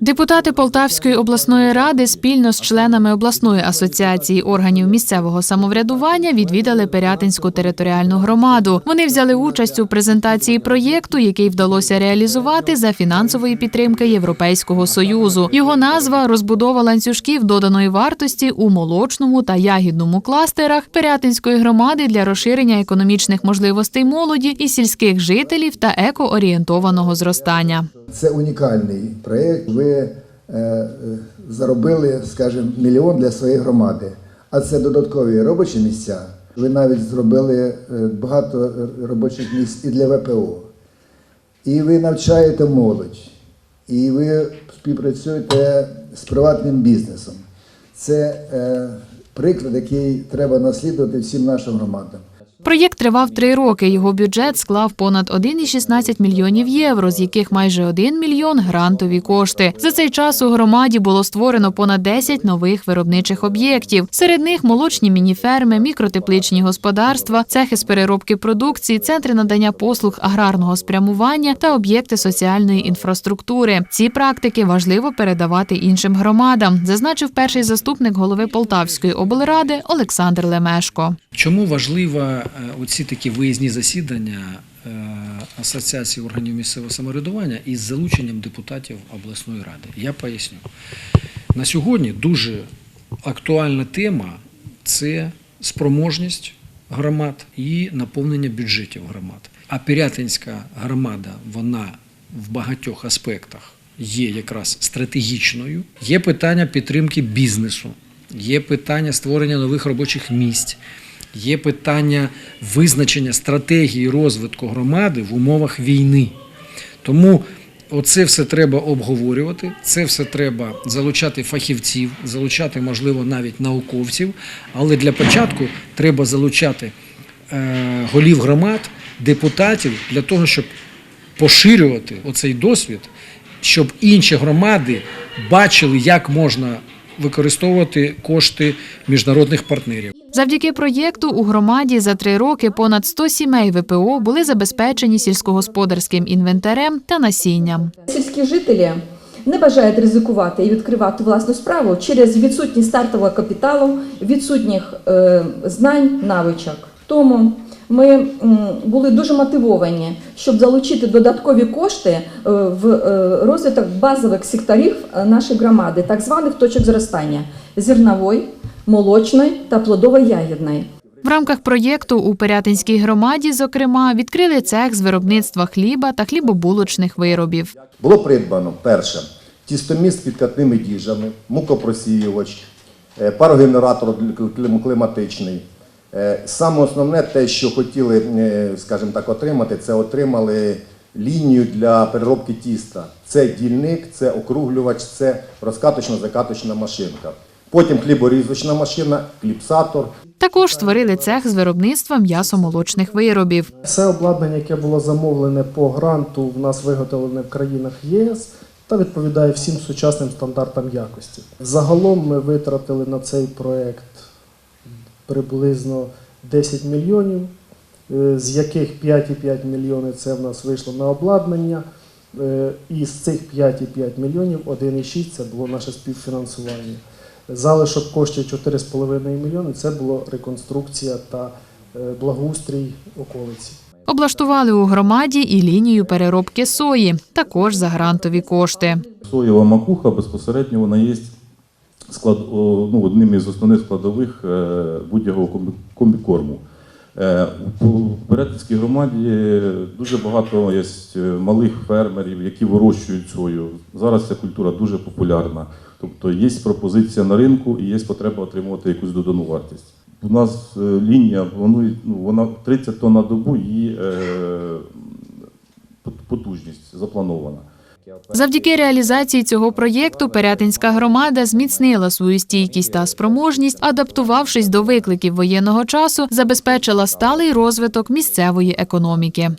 Депутати Полтавської обласної ради спільно з членами обласної асоціації органів місцевого самоврядування відвідали Пирятинську територіальну громаду. Вони взяли участь у презентації проєкту, який вдалося реалізувати за фінансової підтримки Європейського союзу. Його назва розбудова ланцюжків доданої вартості у молочному та ягідному кластерах Пирятинської громади для розширення економічних можливостей молоді і сільських жителів та екоорієнтованого зростання. Це унікальний проєкт. Ви е, е, заробили, скажімо, мільйон для своєї громади, а це додаткові робочі місця. Ви навіть зробили е, багато робочих місць і для ВПО. І ви навчаєте молодь, і ви співпрацюєте з приватним бізнесом. Це приклад, який треба наслідувати всім нашим громадам. Проєкт тривав три роки. Його бюджет склав понад 1,16 мільйонів євро, з яких майже 1 мільйон грантові кошти. За цей час у громаді було створено понад 10 нових виробничих об'єктів. Серед них молочні мініферми, мікротепличні господарства, цехи з переробки продукції, центри надання послуг аграрного спрямування та об'єкти соціальної інфраструктури. Ці практики важливо передавати іншим громадам, зазначив перший заступник голови Полтавської облради Олександр Лемешко. Чому важливо е, оці такі виїзні засідання е, Асоціації органів місцевого самоврядування із залученням депутатів обласної ради? Я поясню. На сьогодні дуже актуальна тема це спроможність громад і наповнення бюджетів громад. А Пирятинська громада, вона в багатьох аспектах є якраз стратегічною. Є питання підтримки бізнесу, є питання створення нових робочих місць. Є питання визначення стратегії розвитку громади в умовах війни. Тому оце все треба обговорювати, це все треба залучати фахівців, залучати, можливо, навіть науковців. Але для початку треба залучати е, голів громад, депутатів для того, щоб поширювати оцей досвід, щоб інші громади бачили, як можна використовувати кошти міжнародних партнерів. Завдяки проєкту у громаді за три роки понад 100 сімей ВПО були забезпечені сільськогосподарським інвентарем та насінням. Сільські жителі не бажають ризикувати і відкривати власну справу через відсутність стартового капіталу, відсутніх е, знань, навичок. Тому ми були дуже мотивовані, щоб залучити додаткові кошти е, в е, розвиток базових секторів нашої громади, так званих точок зростання зернової, молочної та плодово-ягідної. В рамках проєкту у Пирятинській громаді, зокрема, відкрили цех з виробництва хліба та хлібобулочних виробів. Було придбано перше тістоміст з підкатними діжами, мукопросіювач, е, парогенератор кліматичний. Е, Саме основне те, що хотіли, е, скажімо так, отримати, це отримали лінію для переробки тіста. Це дільник, це округлювач, це розкаточно-закаточна машинка. Потім хліборізочна машина, кліпсатор, Також створили цех з виробництва м'ясомолочних виробів. Все обладнання, яке було замовлене по гранту, в нас виготовлене в країнах ЄС та відповідає всім сучасним стандартам якості. Загалом ми витратили на цей проект приблизно 10 мільйонів, е, з яких 5,5 мільйони це в нас вийшло на обладнання. Е, І з цих 5,5 мільйонів 1,6 це було наше співфінансування. Залишок коштів 4,5 мільйони це було реконструкція та е, благоустрій околиці. Облаштували у громаді і лінію переробки сої, також за грантові кошти. Соєва макуха безпосередньо вона є склад, ну, одним із основних складових е, будь-якого комбікорму. Е, У Беретинській громаді дуже багато є малих фермерів, які вирощують сою. Зараз ця культура дуже популярна. Тобто є пропозиція на ринку і є потреба отримувати якусь додану вартість. У нас е, лінія планує, ну, вона 30 тонн на добу її е, потужність запланована. Завдяки реалізації цього проєкту Пирятинська громада зміцнила свою стійкість та спроможність, адаптувавшись до викликів воєнного часу, забезпечила сталий розвиток місцевої економіки.